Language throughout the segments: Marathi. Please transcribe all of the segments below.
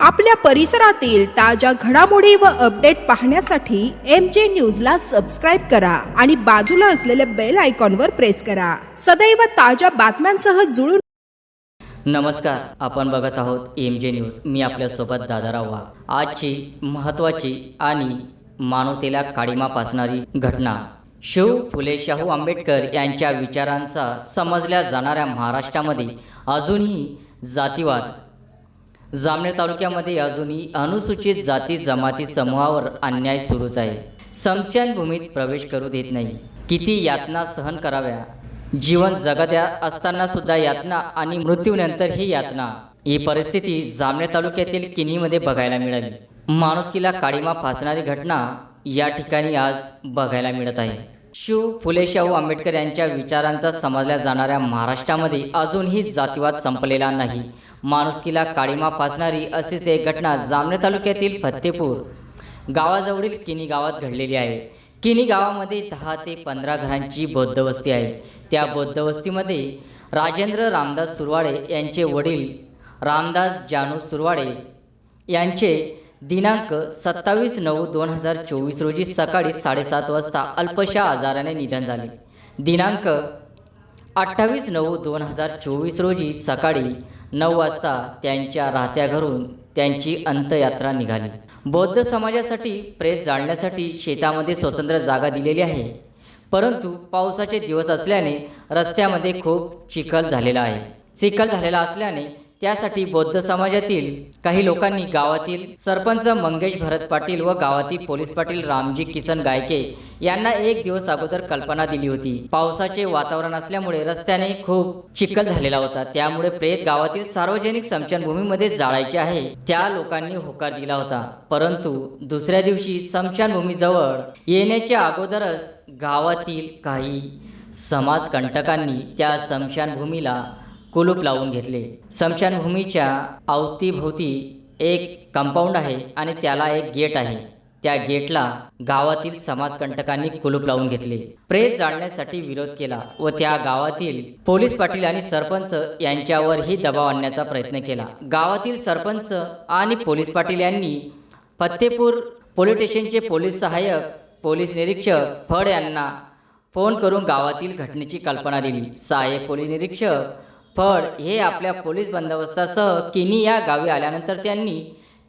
आपल्या परिसरातील ताज्या घडामोडी व अपडेट पाहण्यासाठी एम जे न्यूजला सबस्क्राईब करा आणि बाजूला असलेल्या बेल आयकॉनवर प्रेस करा. सदैव ताज्या बातम्यांसह जुळून नमस्कार आपण बघत आहोत एम जे न्यूज मी आपल्यासोबत दादाराव वाघ. आजची महत्त्वाची आणि मानवतेला काळीमा पासणारी घटना. शिव फुले शाहू आंबेडकर यांच्या विचारांचा समजल्या जाणाऱ्या महाराष्ट्रामध्ये अजूनही जातीवाद. जामनेर तालुक्यामध्ये अजूनही अनुसूचित जाती जमाती समूहावर अन्याय सुरूच आहे. स्मशानभूमीत प्रवेश करू देत नाही. किती यातना सहन कराव्या? जीवन जगत्या असताना सुद्धा यातना आणि मृत्यूनंतर ही यातना. ही परिस्थिती जामनेर तालुक्यातील किनीमध्ये बघायला मिळाली. माणुसकीला काळीमा फासणारी घटना या ठिकाणी आज बघायला मिळत आहे. शिव फुले शाहू आंबेडकर यांच्या विचारांचा समजल्या जाणाऱ्या महाराष्ट्रामध्ये अजूनही जातीवाद संपलेला नाही. माणुसकीला काळीमा फासणारी अशीच एक घटना जामनेर तालुक्यातील फत्तेपूर गावाजवळील किनी गावात घडलेली आहे. किनी गावामध्ये दहा ते पंधरा घरांची बौद्ध वस्ती आहे. त्या बौद्ध वस्तीमध्ये राजेंद्र रामदास सुरवाडे यांचे वडील रामदास जानू सुरवाडे यांचे दिनांक सत्तावीस नऊ दोन हजार चोवीस रोजी सकाळी साडेसात वाजता अल्पशा आजाराने निधन झाले. दिनांक अठ्ठावीस नऊ दोन हजार चोवीस रोजी सकाळी नऊ वाजता त्यांच्या राहत्या घरून त्यांची अंत्ययात्रा निघाली. बौद्ध समाजासाठी प्रेत जाळण्यासाठी शेतामध्ये स्वतंत्र जागा दिलेली आहे. परंतु पावसाचे दिवस असल्याने रस्त्यामध्ये खूप चिखल झालेला आहे. चिखल झालेला असल्याने त्यासाठी बौद्ध समाजातील काही लोकांनी गावातील सरपंच मंगेश भरत पाटील व गावातील पोलीस पाटील रामजी किसन गायके यांना एक दिवस अगोदर कल्पना दिली होती. पावसाचे वातावरण असल्यामुळे रस्त्याने खूप चिखल झालेला होता. त्यामुळे प्रेत गावातील सार्वजनिक समशानभूमीमध्ये जाळायचे आहे. त्या लोकांनी होकार दिला होता. परंतु दुसऱ्या दिवशी समशानभूमीजवळ येण्याच्या अगोदरच गावातील काही समाजकंटकांनी त्या समशानभूमीला कुलूप लावून घेतले. स्मशानभूमीच्या अवतीभोवती एक कंपाऊंड आहे आणि त्याला एक गेट आहे. त्या गेटला गावातील समाजकंटकांनी कुलूप लावून घेतले. प्रेत जाळण्यासाठी विरोध केला व त्या गावातील पोलीस पाटील आणि सरपंच यांच्यावरही दबाव आणण्याचा प्रयत्न केला. गावातील सरपंच आणि पोलीस पाटील यांनी फत्तेपूर पोलीस स्टेशनचे पोलीस सहाय्यक पोलीस निरीक्षक फड यांना फोन करून गावातील घटनेची कल्पना दिली. सहाय्यक पोलीस निरीक्षक फड हे आपल्या पोलीस बंदोबस्तासह किनी या गावी आल्यानंतर त्यांनी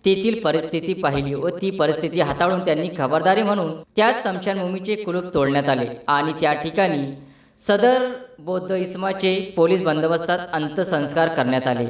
तेथील परिस्थिती पाहिली व ती परिस्थिती हाताळून त्यांनी खबरदारी म्हणून त्याच स्मशानभूमीचे कुलूप तोडण्यात आले. आणि त्या ठिकाणी सदर बौद्ध इस्माचे पोलीस बंदोबस्तात अंत्यसंस्कार करण्यात आले.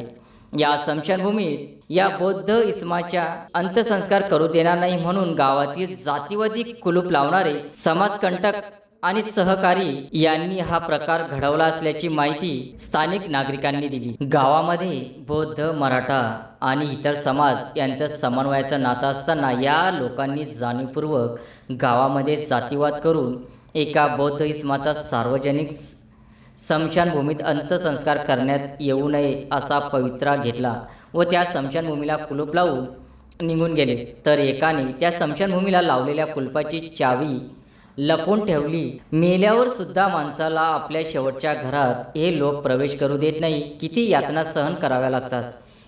या स्मशानभूमीत या बौद्ध इस्माच्या अंत्यसंस्कार करू देणार नाही म्हणून गावातील जातीवादी कुलूप लावणारे समाजकंटक आणि सहकारी यांनी हा प्रकार घडवला असल्याची माहिती स्थानिक नागरिकांनी दिली. गावामध्ये बौद्ध मराठा आणि इतर समाज यांच्या समन्वयाचं नातं असताना या लोकांनी जाणीवपूर्वक गावामध्ये जातीवाद करून एका बौद्ध इस्माचा सार्वजनिक स्मशानभूमीत अंत्यसंस्कार करण्यात येऊ नये असा पवित्रा घेतला व त्या स्मशानभूमीला कुलूप लावून निघून गेले. तर एकाने त्या स्मशानभूमीला लावलेल्या कुलपाची चावी लपून ठेवली. मेल्यावर सुद्धा माणसाला आपल्या शेवटच्या घरात हे लोक प्रवेश करू देत नाही. किती यातना सहन कराव्या लागतात?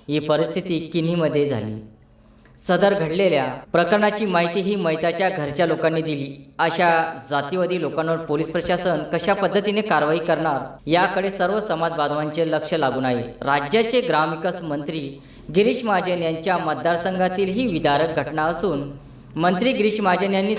ही परिस्थिती किनीमध्ये झाली. सदर घडलेल्या प्रकरणाची माहिती ही मैताच्या घरच्या लोकांनी दिली. अशा जातीवादी लोकांवर पोलीस प्रशासन कशा पद्धतीने कारवाई करणार? याकडे सर्व समाज बांधवांचे लक्ष लागून आहे. राज्याचे ग्रामविकास मंत्री गिरीश महाजन यांच्या मतदारसंघातील ही विदारक घटना असून मंत्री गिरीश महाजन यांनी